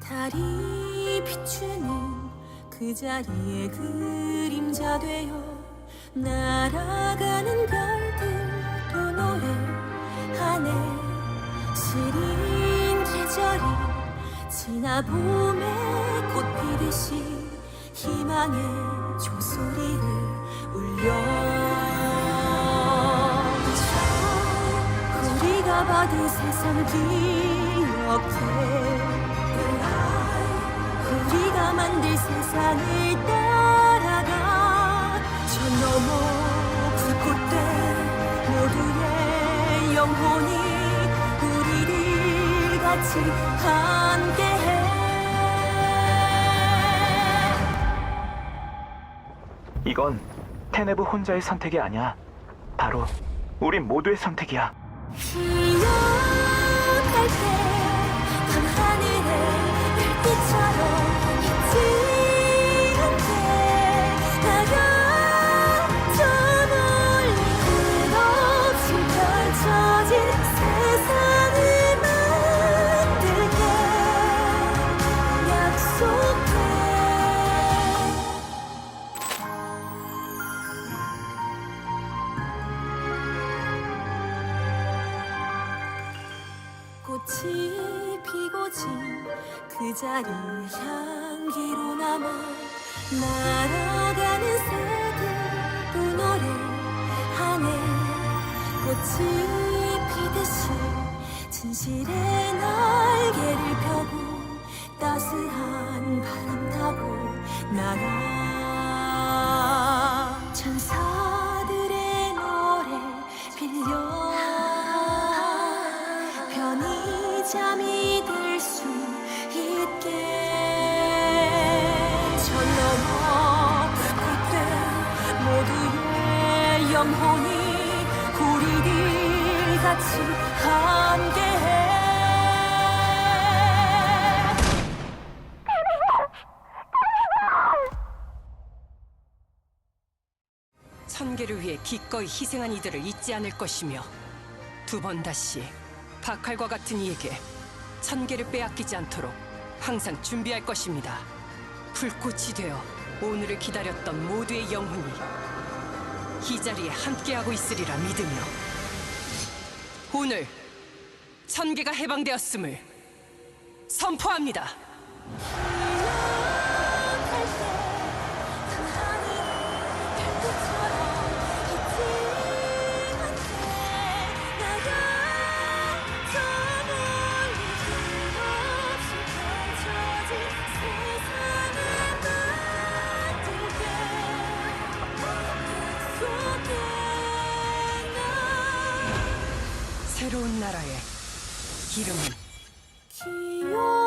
달이 비추는 그 자리에 그림자 되어 날아가는 별들도 노래하네 시린 계절이 지나 봄에 꽃 피듯이 희망의 종소리를 울려. 우리가 받은 세상을 기억해. 우리가 만들 세상을 따라가. 저 너머 불꽃된 모두의 영혼이 우리를 같이 함께 이건 테네브 혼자의 선택이 아니야. 바로 우리 모두의 선택이야. 기억할 때 꽃이 피고 진 그 자리 향기로 남아 날아가는 새들도 노래 하네 꽃이 피듯이 진실의 영혼이 우리들 같이 함께해 천계를 위해 기꺼이 희생한 이들을 잊지 않을 것이며 두 번 다시 박칼과 같은 이에게 천계를 빼앗기지 않도록 항상 준비할 것입니다. 불꽃이 되어 오늘을 기다렸던 모두의 영혼이 이 자리에 함께하고 있으리라 믿으며 오늘 천계가 해방되었음을 선포합니다. 새로운 나라의 이름은